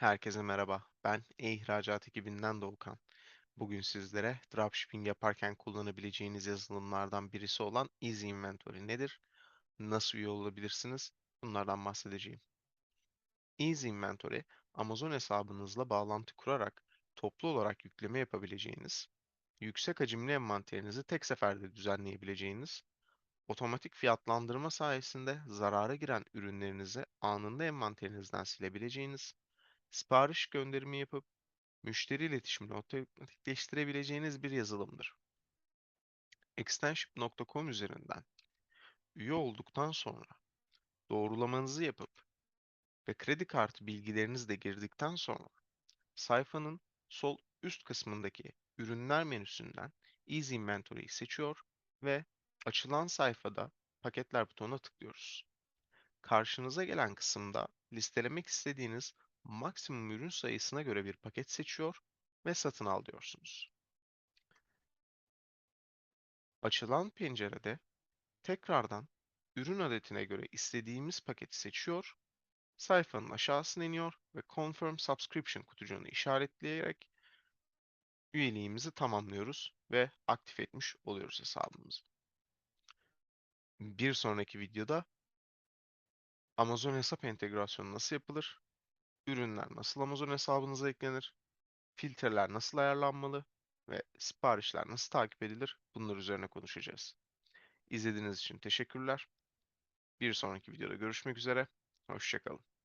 Herkese merhaba. Ben e-ihracat ekibinden Doğukan. Bugün sizlere dropshipping yaparken kullanabileceğiniz yazılımlardan birisi olan Easy Inventory nedir? Nasıl üye olabilirsiniz? Bunlardan bahsedeceğim. Easy Inventory, Amazon hesabınızla bağlantı kurarak toplu olarak yükleme yapabileceğiniz, yüksek hacimli envanterinizi tek seferde düzenleyebileceğiniz, otomatik fiyatlandırma sayesinde zarara giren ürünlerinizi anında envanterinizden silebileceğiniz, sipariş gönderimi yapıp müşteri iletişimini otomatikleştirebileceğiniz bir yazılımdır. Extenship.com üzerinden üye olduktan sonra doğrulamanızı yapıp ve kredi kartı bilgilerinizi de girdikten sonra sayfanın sol üst kısmındaki ürünler menüsünden Easy Inventory'yi seçiyor ve açılan sayfada paketler butonuna tıklıyoruz. Karşınıza gelen kısımda listelemek istediğiniz maksimum ürün sayısına göre bir paket seçiyor ve satın al diyorsunuz. Açılan pencerede tekrardan ürün adetine göre istediğimiz paketi seçiyor, sayfanın aşağısına iniyor ve Confirm Subscription kutucuğunu işaretleyerek üyeliğimizi tamamlıyoruz ve aktif etmiş oluyoruz hesabımızı. Bir sonraki videoda Amazon hesap entegrasyonu nasıl yapılır, ürünler nasıl Amazon hesabınıza eklenir, filtreler nasıl ayarlanmalı ve siparişler nasıl takip edilir bunlar üzerine konuşacağız. İzlediğiniz için teşekkürler. Bir sonraki videoda görüşmek üzere. Hoşçakalın.